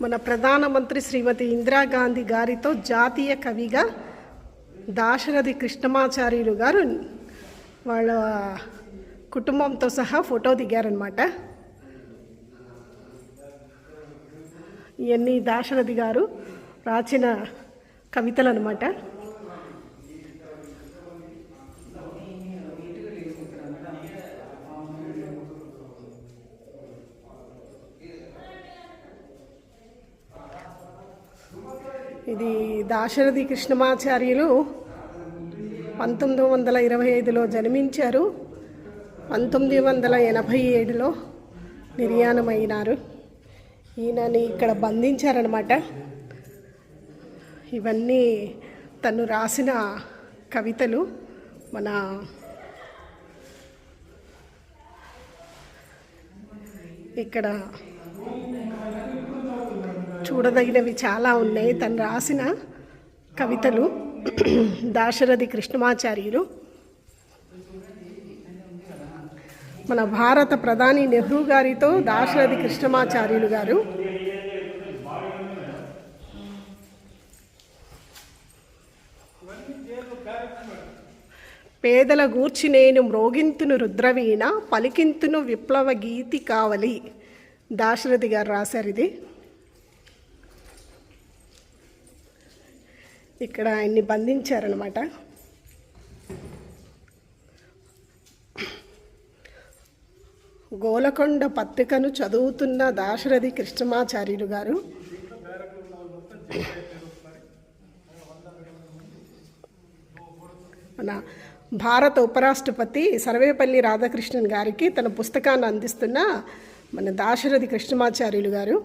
మన ప్రధానమంత్రి శ్రీమతి ఇందిరాగాంధీ గారితో జాతీయ కవిగా దాశరథి కృష్ణమాచార్యులు గారు వాళ్ళ కుటుంబంతో సహా ఫోటో దిగారనమాట ఇవన్నీ దాశరథి గారు రాసిన కవితలు అనమాట ఇది దాశరథి కృష్ణమాచార్యులు పంతొమ్మిది వందల ఇరవై ఐదులో జన్మించారు. పంతొమ్మిది వందల ఎనభై ఏడులో నిర్యాణమైనారు. ఈయనని ఇక్కడ బంధించారనమాట ఇవన్నీ తను రాసిన కవితలు మన ఇక్కడ చూడదగినవి చాలా ఉన్నాయి. తను రాసిన కవితలు దాశరథి కృష్ణమాచార్యులు. మన భారత ప్రధాని నెహ్రూ గారితో దాశరథి కృష్ణమాచార్యులు గారు. పేదల గూర్చి నేను మ్రోగింతును రుద్రవీణ పలికింతును విప్లవ గీతి కావలి. దాశరథి గారు రాశారు ఇది. ఇక్కడ ఆయన్ని బంధించారనమాట గోలకొండ పత్రికను చదువుతున్న దాశరథి కృష్ణమాచార్యులు గారు. మన భారత ఉపరాష్ట్రపతి సర్వేపల్లి రాధాకృష్ణన్ గారికి తన పుస్తకాన్ని అందిస్తున్న మన దాశరథి కృష్ణమాచార్యులు గారు.